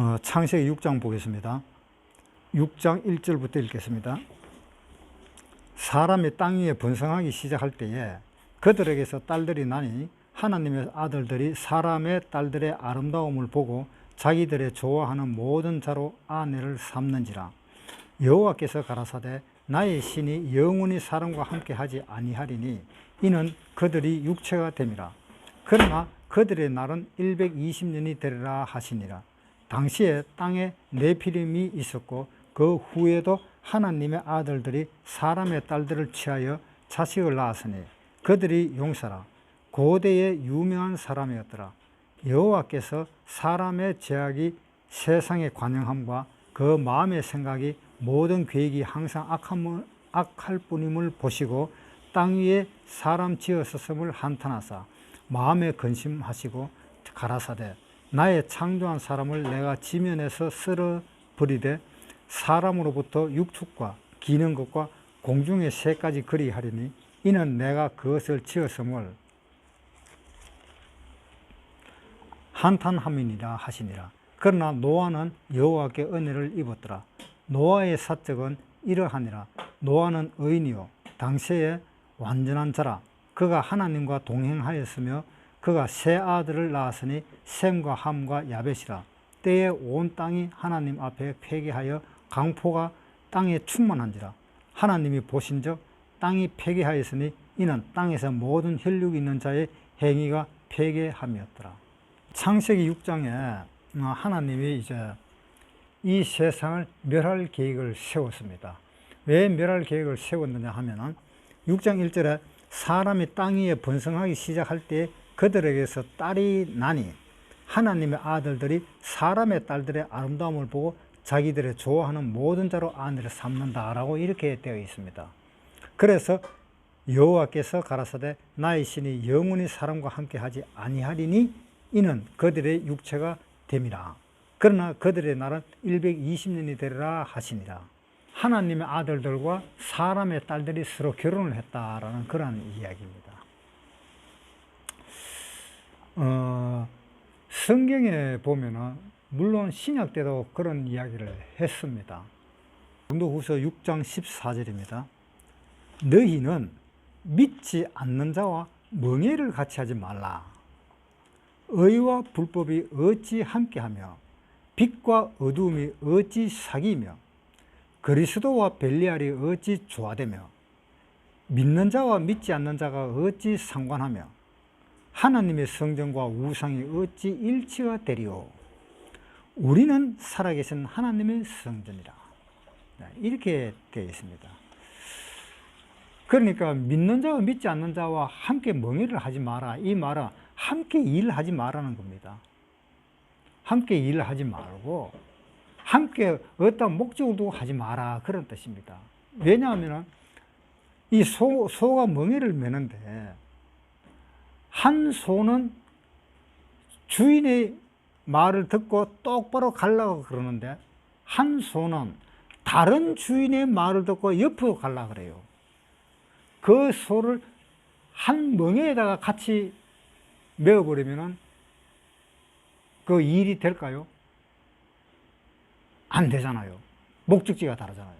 어, 창세기 6장 보겠습니다. 6장 1절부터 읽겠습니다. 사람이 땅 위에 번성하기 시작할 때에 그들에게서 딸들이 나니 하나님의 아들들이 사람의 딸들의 아름다움을 보고 자기들의 좋아하는 모든 자로 아내를 삼는지라 여호와께서 가라사대 나의 신이 영원히 사람과 함께 하지 아니하리니 이는 그들이 육체가 됨이라 그러나 그들의 날은 120년이 되리라 하시니라 당시에 땅에 네피림이 있었고 그 후에도 하나님의 아들들이 사람의 딸들을 취하여 자식을 낳았으니 그들이 용사라. 고대의 유명한 사람이었더라. 여호와께서 사람의 죄악이 세상의 관영함과 그 마음의 생각이 모든 계획이 항상 악함을, 악할 뿐임을 보시고 땅 위에 사람 지었었음을 한탄하사 마음에 근심하시고 가라사대 나의 창조한 사람을 내가 지면에서 쓸어 버리되 사람으로부터 육축과 기는 것과 공중의 새까지 그리하리니 이는 내가 그것을 지었음을 한탄함이니라 하시니라. 그러나 노아는 여호와께 은혜를 입었더라. 노아의 사적은 이러하니라. 노아는 의인이요 당시에 완전한 자라. 그가 하나님과 동행하였으며 그가 세 아들을 낳았으니 셈과 함과 야벳이라. 때에 온 땅이 하나님 앞에 폐기하여 강포가 땅에 충만한지라. 하나님이 보신즉 땅이 폐기하였으니 이는 땅에서 모든 혈육이 있는 자의 행위가 폐기함이었더라. 창세기 6장에 하나님이 이제 이 세상을 멸할 계획을 세웠습니다. 왜 멸할 계획을 세웠느냐 하면은 6장 1절에 사람이 땅 위에 번성하기 시작할 때 그들에게서 딸이 나니 하나님의 아들들이 사람의 딸들의 아름다움을 보고 자기들의 좋아하는 모든 자로 아내를 삼는다라고 이렇게 되어 있습니다. 그래서 여호와께서 가라사대 나의 신이 영원히 사람과 함께 하지 아니하리니 이는 그들의 육체가 됨이라. 그러나 그들의 날은 120년이 되리라 하시니라. 하나님의 아들들과 사람의 딸들이 서로 결혼을 했다라는 그런 이야기입니다. 어, 성경에 보면은 물론 신약 때도 그런 이야기를 했습니다. 공도후서 6장 14절입니다. 너희는 믿지 않는 자와 멍해를 같이 하지 말라. 의와 불법이 어찌 함께하며 빛과 어두움이 어찌 사귀며 그리스도와 벨리알이 어찌 조화되며 믿는 자와 믿지 않는 자가 어찌 상관하며 하나님의 성전과 우상이 어찌 일치가 되리오 우리는 살아계신 하나님의 성전이라. 네, 이렇게 되어 있습니다. 그러니까 믿는 자와 믿지 않는 자와 함께 멍해를 하지 마라. 이 말은 함께 일하지 말라는 겁니다. 함께 일을 하지 말고 함께 어떤 목적을 두고 하지 마라. 그런 뜻입니다. 왜냐하면 이 소, 소가 멍에를 매는데 한 소는 주인의 말을 듣고 똑바로 가려고 그러는데 한 소는 다른 주인의 말을 듣고 옆으로 가려고 그래요. 그 소를 한 멍에에다가 같이 메어버리면은 그 일이 될까요? 안 되잖아요. 목적지가 다르잖아요.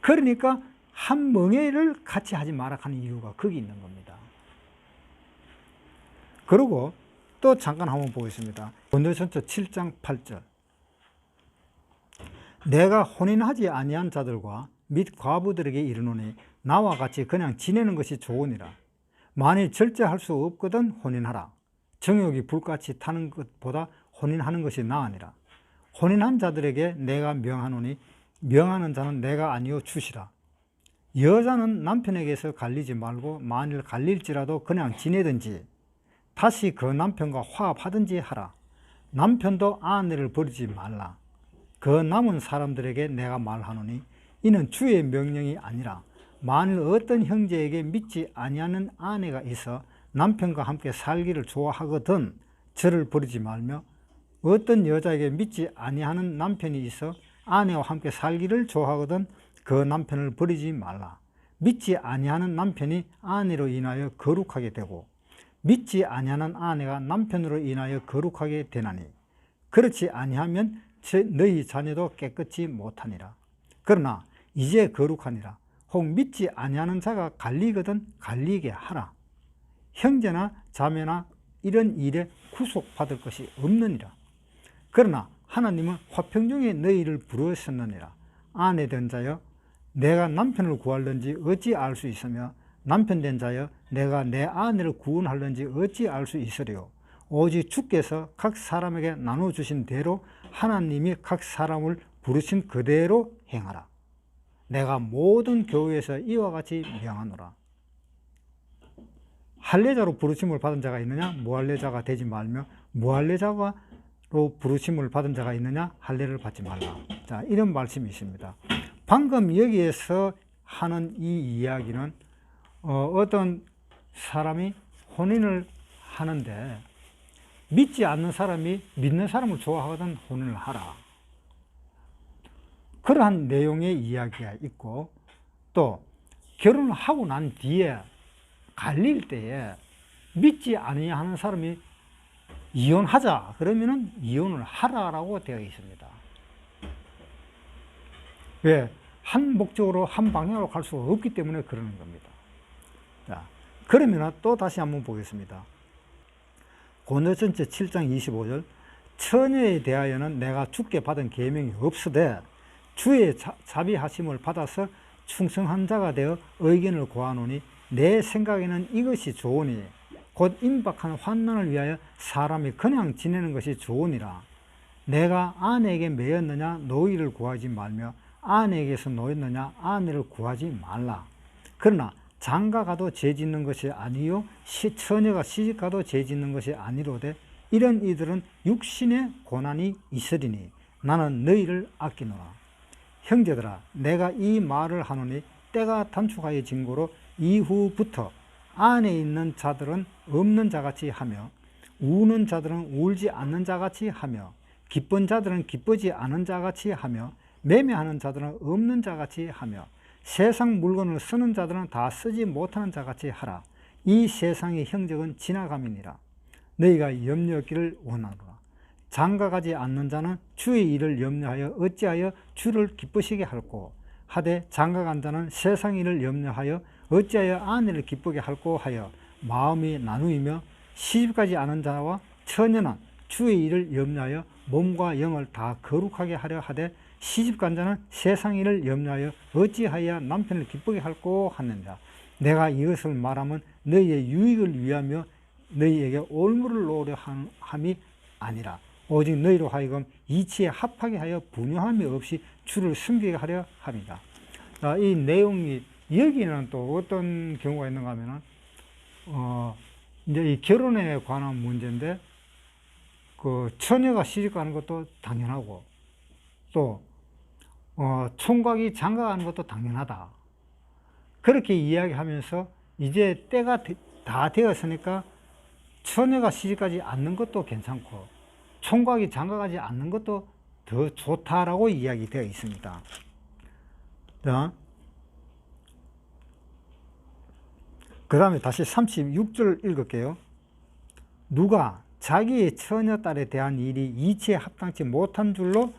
그러니까 한 멍에를 같이 하지 마라 하는 이유가 거기 있는 겁니다. 그리고 또 잠깐 한번 보겠습니다. 본도전서 7장 8절. 내가 혼인하지 아니한 자들과 및 과부들에게 이르노니 나와 같이 그냥 지내는 것이 좋으니라. 만일 절제할 수 없거든 혼인하라. 정욕이 불같이 타는 것보다 혼인하는 것이 나으니라. 혼인한 자들에게 내가 명하노니 명하는 자는 내가 아니요 주시라. 여자는 남편에게서 갈리지 말고 만일 갈릴지라도 그냥 지내든지 다시 그 남편과 화합하든지 하라. 남편도 아내를 버리지 말라. 그 남은 사람들에게 내가 말하노니 이는 주의 명령이 아니라 만일 어떤 형제에게 믿지 아니하는 아내가 있어 남편과 함께 살기를 좋아하거든 저를 버리지 말며 어떤 여자에게 믿지 아니하는 남편이 있어 아내와 함께 살기를 좋아하거든 그 남편을 버리지 말라. 믿지 아니하는 남편이 아내로 인하여 거룩하게 되고 믿지 아니하는 아내가 남편으로 인하여 거룩하게 되나니 그렇지 아니하면 저- 너희 자녀도 깨끗이 못하니라. 그러나 이제 거룩하니라. 혹 믿지 아니하는 자가 갈리거든 갈리게 하라. 형제나 자매나 이런 일에 구속받을 것이 없느니라. 그러나 하나님은 화평 중에 너희를 부르셨느니라. 아내 된 자여 내가 남편을 구할는지 어찌 알 수 있으며 남편 된 자여 내가 내 아내를 구원할는지 어찌 알 수 있으리요. 오직 주께서 각 사람에게 나눠 주신 대로 하나님이 각 사람을 부르신 그대로 행하라. 내가 모든 교회에서 이와 같이 명하노라. 할례자로 부르심을 받은 자가 있느냐 무할례자가 되지 말며 무할례자로 부르심을 받은 자가 있느냐 할례를 받지 말라. 자 이런 말씀이 있습니다. 방금 여기에서 하는 이 이야기는 어, 어떤 사람이 혼인을 하는데 믿지 않는 사람이 믿는 사람을 좋아하거든 혼인을 하라. 그러한 내용의 이야기가 있고 또 결혼을 하고 난 뒤에 갈릴 때에 믿지 아니하는 사람이 이혼하자 그러면은 이혼을 하라라고 되어 있습니다. 왜? 한 목적으로 한 방향으로 갈 수가 없기 때문에 그러는 겁니다. 자, 그러면 또 다시 한번 보겠습니다. 고노전체 7장 25절 처녀에 대하여는 내가 주께 받은 계명이 없으되 주의 자, 자비하심을 받아서 충성한 자가 되어 의견을 구하노니 내 생각에는 이것이 좋으니 곧 임박한 환난을 위하여 사람이 그냥 지내는 것이 좋으니라 내가 아내에게 매였느냐 노이를 구하지 말며 아내에게서 노였느냐? 아내를 구하지 말라. 그러나 장가 가도 죄 짓는 것이 아니요 시, 처녀가 시집 가도 죄 짓는 것이 아니로되 이런 이들은 육신의 고난이 있으리니 나는 너희를 아끼노라. 형제들아 내가 이 말을 하노니 때가 단축하여 진고로 이후부터 안에 있는 자들은 없는 자같이 하며 우는 자들은 울지 않는 자같이 하며 기쁜 자들은 기쁘지 않은 자같이 하며 매매하는 자들은 없는 자같이 하며 세상 물건을 쓰는 자들은 다 쓰지 못하는 자같이 하라. 이 세상의 형적은 지나감이니라. 너희가 염려 없기를 원하노라. 장가가지 않는 자는 주의 일을 염려하여 어찌하여 주를 기쁘시게 할꼬? 하되 장가간 자는 세상 일을 염려하여 어찌하여 아내를 기쁘게 할꼬 하여 마음이 나누이며 시집가지 않은 자와 처녀는 주의 일을 염려하여 몸과 영을 다 거룩하게 하려 하되 시집간 자는 세상 일을 염려하여 어찌하여 남편을 기쁘게 할꼬 하느니라 내가 이것을 말하면 너희의 유익을 위하며 너희에게 올무를 놓으려 함이 아니라 오직 너희로 하여금 이치에 합하게 하여 분유함이 없이 주를 숨기게 하려 합니다. 자, 이 내용이 여기는 또 어떤 경우가 있는가 하면은 어 이제 이 결혼에 관한 문제인데 그 처녀가 시집 가는 것도 당연하고 또 어, 총각이 장가 가는 것도 당연하다. 그렇게 이야기하면서 이제 때가 되- 다 되었으니까 처녀가 시집가지 않는 것도 괜찮고 총각이 장가가지 않는 것도 더 좋다라고 이야기되어 있습니다. 그 다음에 다시 36절 읽을게요. 누가 자기의 처녀 딸에 대한 일이 이치에 합당치 못한 줄로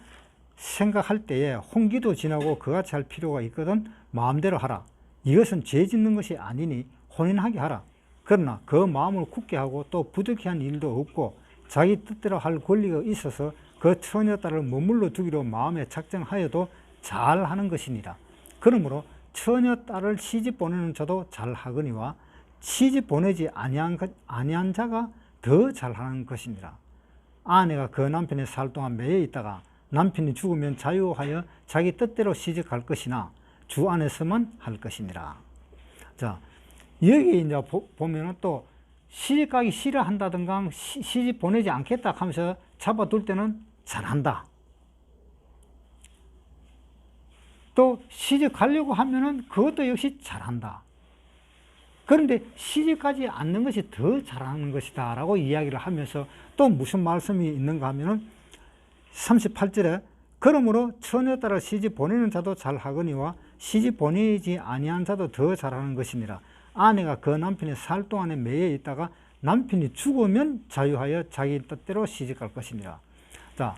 생각할 때에 홍기도 지나고 그같이 할 필요가 있거든 마음대로 하라. 이것은 죄 짓는 것이 아니니 혼인하게 하라. 그러나 그 마음을 굳게 하고 또 부득이 한 일도 없고 자기 뜻대로 할 권리가 있어서 그 처녀 딸을 머물러 두기로 마음에 작정하여도 잘 하는 것이니라. 그러므로 처녀 딸을 시집 보내는 자도 잘 하거니와 시집 보내지 아니한, 것- 아니한 자가 더 잘하는 것이니라. 아내가 그 남편의 살 동안 매여 있다가 남편이 죽으면 자유하여 자기 뜻대로 시집 갈 것이나 주 안에서만 할 것이니라. 자, 여기 이제 보, 보면은 또 시집 가기 싫어한다든가 시, 시집 보내지 않겠다 하면서 잡아둘 때는 잘한다. 또 시집 가려고 하면은 그것도 역시 잘한다. 그런데 시집 가지 않는 것이 더 잘하는 것이다 라고 이야기를 하면서 또 무슨 말씀이 있는가 하면은 38절에 그러므로 처녀 따라 시집 보내는 자도 잘하거니와 시집 보내지 아니한 자도 더 잘하는 것이니라 아내가 그 남편의 살 동안에 매여 있다가 남편이 죽으면 자유하여 자기 뜻대로 시집갈 것이니라. 자,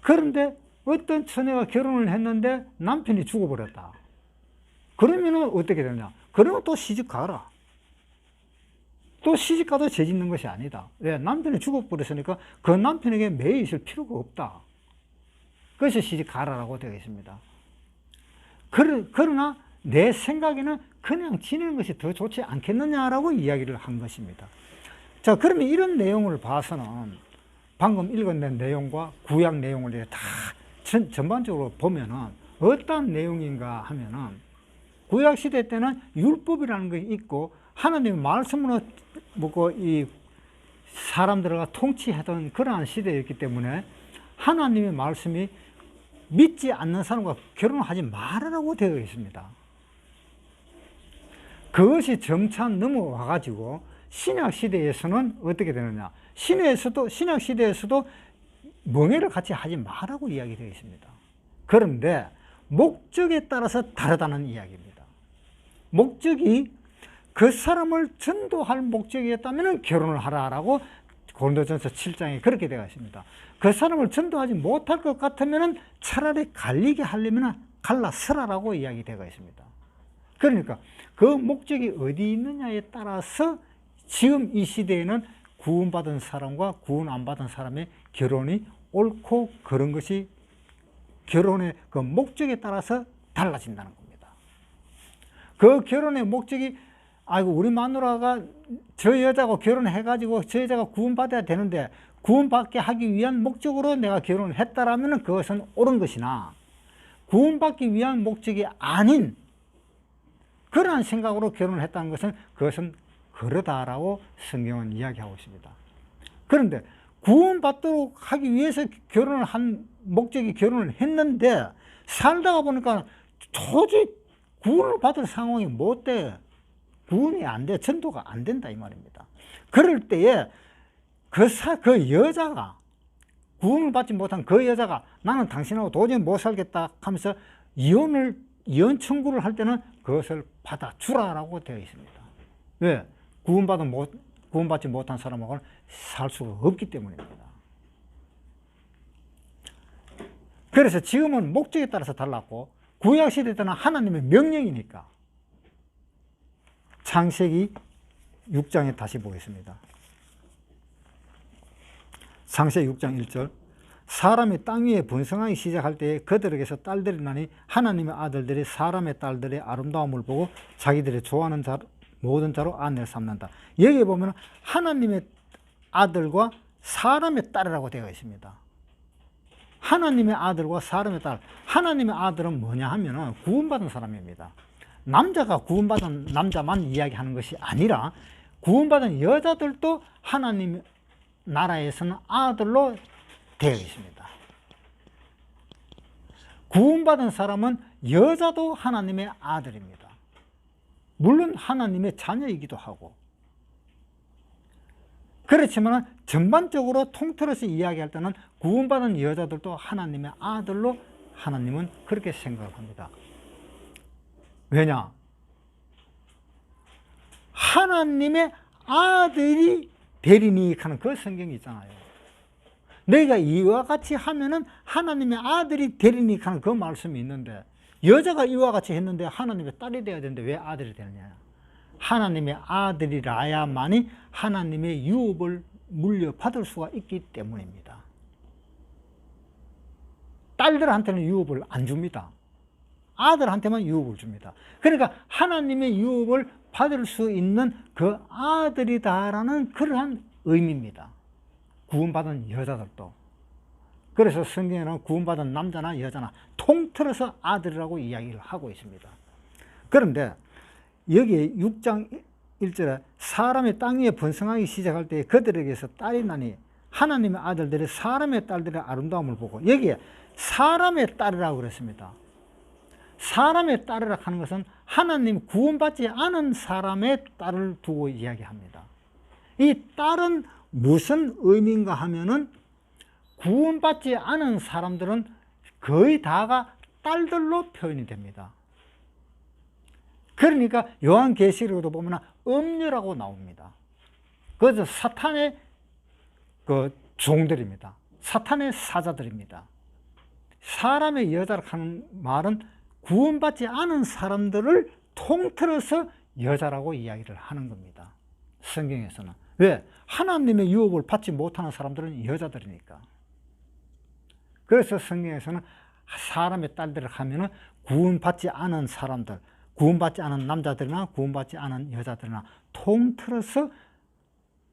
그런데 어떤 처녀가 결혼을 했는데 남편이 죽어버렸다. 그러면은 어떻게 되냐? 그러면 또 시집 가라. 또 시집 가도 죄 짓는 것이 아니다. 왜? 남편이 죽어버렸으니까 그 남편에게 매여 있을 필요가 없다. 그래서 시집 가라라고 되어 있습니다. 그러, 그러나 내 생각에는 그냥 지내는 것이 더 좋지 않겠느냐라고 이야기를 한 것입니다. 자, 그러면 이런 내용을 봐서는 방금 읽어낸 내용과 구약 내용을 다 전, 전반적으로 보면은 어떤 내용인가 하면은 구약 시대 때는 율법이라는 것이 있고 하나님의 말씀으로 뭐고 이 사람들과 통치하던 그러한 시대였기 때문에 하나님의 말씀이 믿지 않는 사람과 결혼하지 말아라고 되어 있습니다. 그것이 점차 넘어와 가지고 신약 시대에서는 어떻게 되느냐? 신에서도 신약 시대에서도 멍해를 같이 하지 말라고 이야기되어 있습니다. 그런데 목적에 따라서 다르다는 이야기입니다. 목적이 그 사람을 전도할 목적이었다면 결혼을 하라라고 고린도전서 7장에 그렇게 되어 있습니다. 그 사람을 전도하지 못할 것 같으면 차라리 갈리게 하려면 갈라서라라고 이야기 되어 있습니다. 그러니까 그 목적이 어디 있느냐에 따라서 지금 이 시대에는 구원받은 사람과 구원 안 받은 사람의 결혼이 옳고 그런 것이 결혼의 그 목적에 따라서 달라진다는 겁니다. 그 결혼의 목적이 아이고 우리 마누라가 저 여자하고 결혼해가지고 저 여자가 구원받아야 되는데 구원받게 하기 위한 목적으로 내가 결혼을 했다라면 그것은 옳은 것이나 구원받기 위한 목적이 아닌 그러한 생각으로 결혼을 했다는 것은 그것은 그러다라고 성경은 이야기하고 있습니다. 그런데 구원받도록 하기 위해서 결혼을 한 목적이 결혼을 했는데 살다가 보니까 도저히 구원을 받을 상황이 못 돼. 구원이 안 돼. 전도가 안 된다. 이 말입니다. 그럴 때에 그 사, 그 여자가 구원을 받지 못한 그 여자가 나는 당신하고 도저히 못 살겠다 하면서 이혼을, 이혼 청구를 할 때는 그것을 받아 주라라고 되어 있습니다. 왜? 구원받은 못, 구원받지 못한 사람하고는 살 수가 없기 때문입니다. 그래서 지금은 목적에 따라서 달랐고 구약 시대 때는 하나님의 명령이니까 창세기 6장에 다시 보겠습니다. 창세기 6장 1절 사람이 땅 위에 번성하기 시작할 때에 그들에게서 딸들이 나니 하나님의 아들들이 사람의 딸들의 아름다움을 보고 자기들이 좋아하는 자, 모든 자로 아내를 삼는다. 여기 보면 하나님의 아들과 사람의 딸이라고 되어 있습니다. 하나님의 아들과 사람의 딸. 하나님의 아들은 뭐냐 하면 구원받은 사람입니다. 남자가 구원받은 남자만 이야기하는 것이 아니라 구원받은 여자들도 하나님 나라에서는 아들로 되어 있습니다. 구원받은 사람은 여자도 하나님의 아들입니다. 물론 하나님의 자녀이기도 하고. 그렇지만 전반적으로 통틀어서 이야기할 때는 구원받은 여자들도 하나님의 아들로 하나님은 그렇게 생각을 합니다. 왜냐? 하나님의 아들이 되리니 하는 그 성경이 있잖아요. 너희가 이와 같이 하면은 하나님의 아들이 되리니 하는 그 말씀이 있는데 여자가 이와 같이 했는데 하나님의 딸이 되어야 되는데 왜 아들이 되느냐? 하나님의 아들이라야만이 하나님의 유업을 물려받을 수가 있기 때문입니다. 딸들한테는 유업을 안 줍니다. 아들한테만 유업을 줍니다. 그러니까 하나님의 유업을 받을 수 있는 그 아들이다라는 그러한 의미입니다. 구원받은 여자들도. 그래서 성경에는 구원받은 남자나 여자나 통틀어서 아들이라고 이야기를 하고 있습니다. 그런데 여기 6장 1절에 사람의 땅 위에 번성하기 시작할 때 그들에게서 딸이 나니 하나님의 아들들이 사람의 딸들의 아름다움을 보고 여기에 사람의 딸이라고 그랬습니다. 사람의 딸이라 하는 것은 하나님 구원받지 않은 사람의 딸을 두고 이야기합니다. 이 딸은 무슨 의미인가 하면은 구원받지 않은 사람들은 거의 다가 딸들로 표현이 됩니다. 그러니까 요한계시록에도 보면 음녀라고 나옵니다. 그래서 사탄의 그 종들입니다. 사탄의 사자들입니다. 사람의 여자라 하는 말은 구원받지 않은 사람들을 통틀어서 여자라고 이야기를 하는 겁니다. 성경에서는. 왜? 하나님의 유업을 받지 못하는 사람들은 여자들이니까. 그래서 성경에서는 사람의 딸들을 하면은 구원받지 않은 사람들, 구원받지 않은 남자들이나 구원받지 않은 여자들이나 통틀어서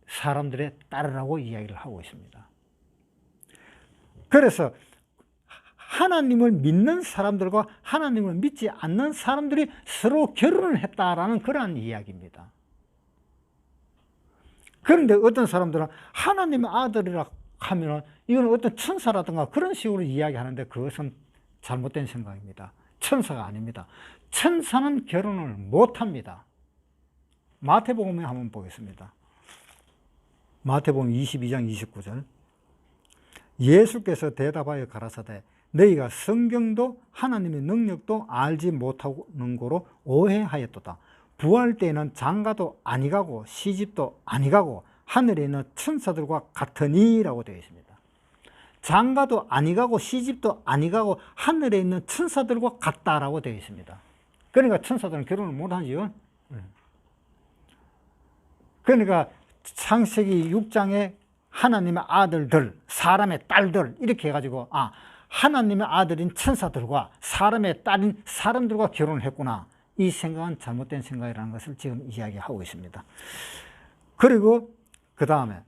사람들의 딸이라고 이야기를 하고 있습니다. 그래서 하나님을 믿는 사람들과 하나님을 믿지 않는 사람들이 서로 결혼을 했다라는 그러한 이야기입니다. 그런데 어떤 사람들은 하나님의 아들이라 하면 이건 어떤 천사라든가 그런 식으로 이야기하는데 그것은 잘못된 생각입니다. 천사가 아닙니다. 천사는 결혼을 못합니다. 마태복음에 한번 보겠습니다. 마태복음 22장 29절 예수께서 대답하여 가라사대 너희가 성경도 하나님의 능력도 알지 못하는 거로 오해하였도다. 부활 때에는 장가도 아니가고 시집도 아니가고 하늘에 있는 천사들과 같으니라고 되어 있습니다. 장가도 아니가고 시집도 아니가고 하늘에 있는 천사들과 같다라고 되어 있습니다. 그러니까 천사들은 결혼을 못하지요. 그러니까 창세기 6장에 하나님의 아들들, 사람의 딸들 이렇게 해가지고 아 하나님의 아들인 천사들과 사람의 딸인 사람들과 결혼을 했구나. 이 생각은 잘못된 생각이라는 것을 지금 이야기하고 있습니다. 그리고 그 다음에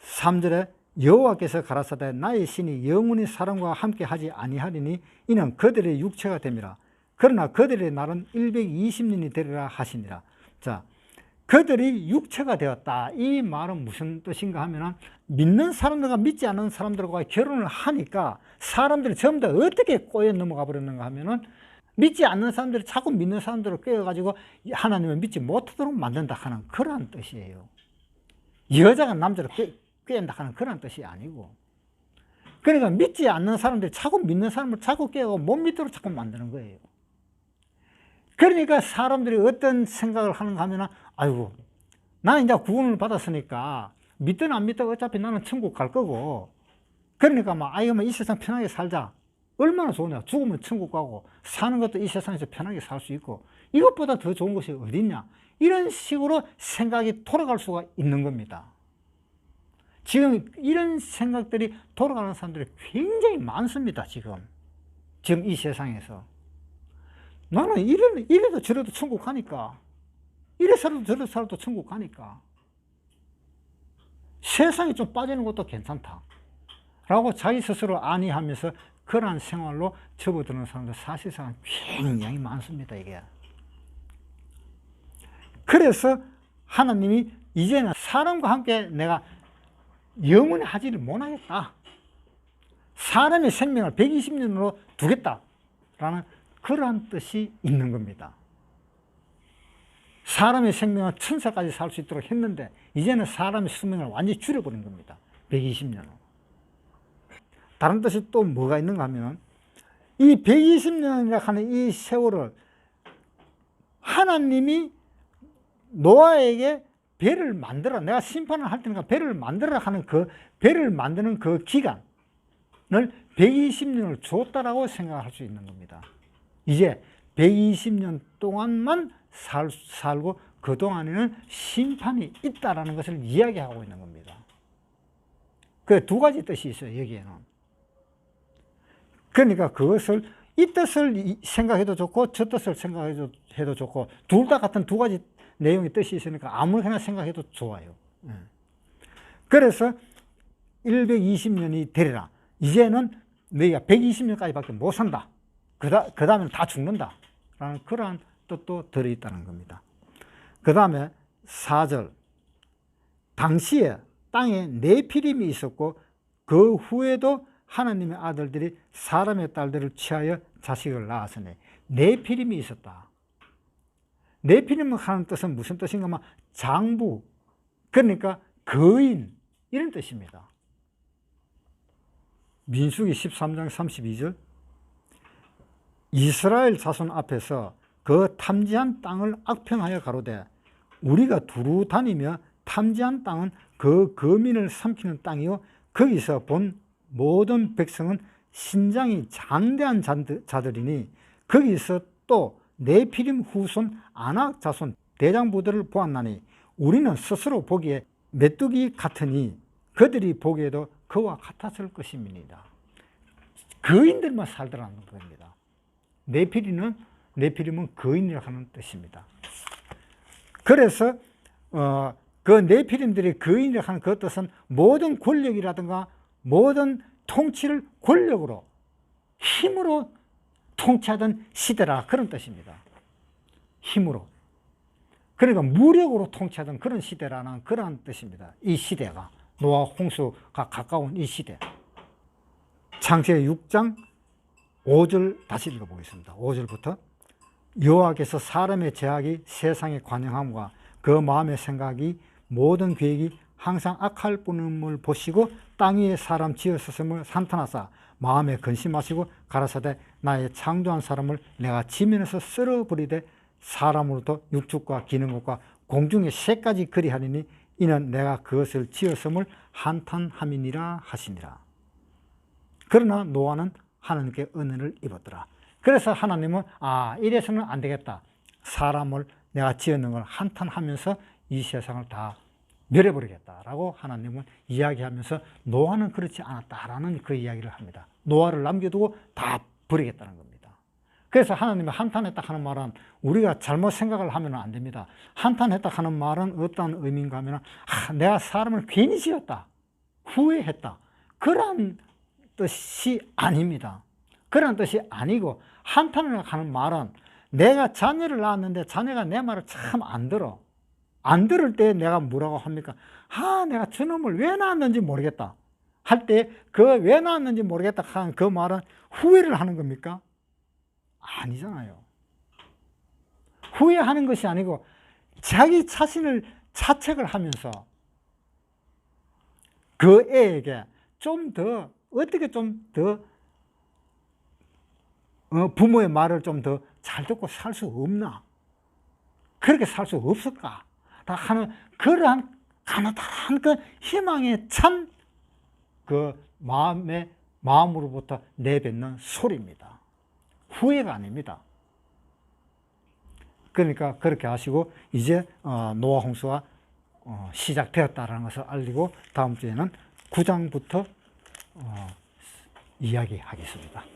3절에 여호와께서 가라사대 나의 신이 영원히 사람과 함께 하지 아니하리니 이는 그들의 육체가 됨이라. 그러나 그들의 날은 120년이 되리라 하시니라. 자, 그들이 육체가 되었다. 이 말은 무슨 뜻인가 하면은 믿는 사람들과 믿지 않는 사람들과 결혼을 하니까 사람들이 전부 다 어떻게 꼬여 넘어가 버렸는가 하면은 믿지 않는 사람들이 자꾸 믿는 사람들을 꿰어가지고 하나님을 믿지 못하도록 만든다 하는 그러한 뜻이에요. 여자가 남자를 꿰, 꿰인다 하는 그런 뜻이 아니고. 그러니까 믿지 않는 사람들이 자꾸 믿는 사람을 자꾸 깨고 못 믿도록 자꾸 만드는 거예요. 그러니까 사람들이 어떤 생각을 하는가 하면은, 아이고, 나는 이제 구원을 받았으니까 믿든 안 믿든 어차피 나는 천국 갈 거고, 그러니까 막, 뭐이 세상 편하게 살자. 얼마나 좋으냐. 죽으면 천국 가고, 사는 것도 이 세상에서 편하게 살 수 있고, 이것보다 더 좋은 것이 어딨냐. 이런 식으로 생각이 돌아갈 수가 있는 겁니다. 지금 이런 생각들이 돌아가는 사람들이 굉장히 많습니다, 지금. 지금 이 세상에서. 나는 이래, 이래도 저래도 천국 가니까. 이래 살아도 저래 살아도 천국 가니까. 세상에 좀 빠지는 것도 괜찮다. 라고 자기 스스로 안이하면서 그러한 생활로 접어드는 사람들 사실상 굉장히 많습니다, 이게. 그래서 하나님이 이제는 사람과 함께 내가 영원히 하지를 못하겠다. 사람의 생명을 120년으로 두겠다라는 그러한 뜻이 있는 겁니다. 사람의 생명을 천사까지 살 수 있도록 했는데 이제는 사람의 수명을 완전히 줄여버린 겁니다. 120년으로. 다른 뜻이 또 뭐가 있는가 하면 이 120년이라 하는 이 세월을 하나님이 노아에게 배를 만들어 내가 심판을 할 테니까 배를 만들어 하는 그 배를 만드는 그 기간을 120년을 줬다라고 생각할 수 있는 겁니다. 이제 120년 동안만 살, 살고 그 동안에는 심판이 있다라는 것을 이야기하고 있는 겁니다. 그 두 가지 뜻이 있어요 여기에는. 그러니까 그것을 이 뜻을 생각해도 좋고 저 뜻을 생각해도 해도 좋고 둘 다 같은 두 가지 내용의 뜻이 있으니까 아무렇게나 생각해도 좋아요. 예. 그래서 120년이 되리라. 이제는 너희가 120년까지밖에 못 산다. 그 다음에 다 죽는다. 라는 그러한 뜻도 들어있다는 겁니다. 그 다음에 4절. 당시에 땅에 네피림이 있었고 그 후에도 하나님의 아들들이 사람의 딸들을 취하여 자식을 낳았으니 네피림이 있었다. 네피림 하는 뜻은 무슨 뜻인가 하면 장부, 그러니까 거인 이런 뜻입니다. 민수기 13장 32절 이스라엘 자손 앞에서 그 탐지한 땅을 악평하여 가로되 우리가 두루 다니며 탐지한 땅은 그 거민을 삼키는 땅이요 거기서 본 모든 백성은 신장이 장대한 자들- 자들이니 거기서 또 네피림 후손 아낙 자손 대장부들을 보았나니 우리는 스스로 보기에 메뚜기 같으니 그들이 보기에도 그와 같았을 것입니다. 거인들만 살더라는 겁니다. 네피림은 네피림은 거인이라고 하는 뜻입니다. 그래서 어, 그 네피림들이 거인이라고 하는 그 뜻은 모든 권력이라든가 모든 통치를 권력으로 힘으로 통치하던 시대라 그런 뜻입니다. 힘으로. 그러니까 무력으로 통치하던 그런 시대라는 그런 뜻입니다. 이 시대가 노아 홍수가 가까운 이 시대. 창세기 6장 5절 다시 읽어보겠습니다. 5절부터 여호와께서 사람의 제약이 세상에 관영함과 그 마음의 생각이 모든 계획이 항상 악할 뿐임을 보시고 땅 위에 사람 지었었음을 산탄하사 마음에 근심하시고 가라사대 나의 창조한 사람을 내가 지면에서 쓸어버리되 사람으로부터 육축과 기는 것과 공중의 새까지 그리하리니 이는 내가 그것을 지었음을 한탄함이니라 하시니라. 그러나 노아는 하나님께 은혜를 입었더라. 그래서 하나님은 아 이래서는 안 되겠다. 사람을 내가 지었는 걸 한탄하면서 이 세상을 다 멸해버리겠다라고 하나님은 이야기하면서 노아는 그렇지 않았다라는 그 이야기를 합니다. 노아를 남겨두고 다 버리겠다는 겁니다. 그래서 하나님이 한탄했다 하는 말은 우리가 잘못 생각을 하면 안 됩니다. 한탄했다 하는 말은 어떤 의미인가 하면 아, 내가 사람을 괜히 지었다. 후회했다. 그런 뜻이 아닙니다. 그런 뜻이 아니고 한탄을 하는 말은 내가 자녀를 낳았는데 자녀가 내 말을 참 안 들어. 안 들을 때 내가 뭐라고 합니까? 아, 내가 저놈을 왜 낳았는지 모르겠다. 할 때 그 왜 낳았는지 모르겠다 하는 그 말은 후회를 하는 겁니까? 아니잖아요. 후회하는 것이 아니고 자기 자신을 자책을 하면서 그 애에게 좀 더 어떻게 좀더 어, 부모의 말을 좀 더 잘 듣고 살 수 없나? 그렇게 살 수 없을까? 다 하는 그러한 가나다란 그 희망에 찬그 마음의 마음으로부터 내뱉는 소리입니다. 후회가 아닙니다. 그러니까 그렇게 하시고 이제 어, 노아 홍수가 어, 시작되었다라는 것을 알리고 다음 주에는 9장부터 어, 이야기하겠습니다.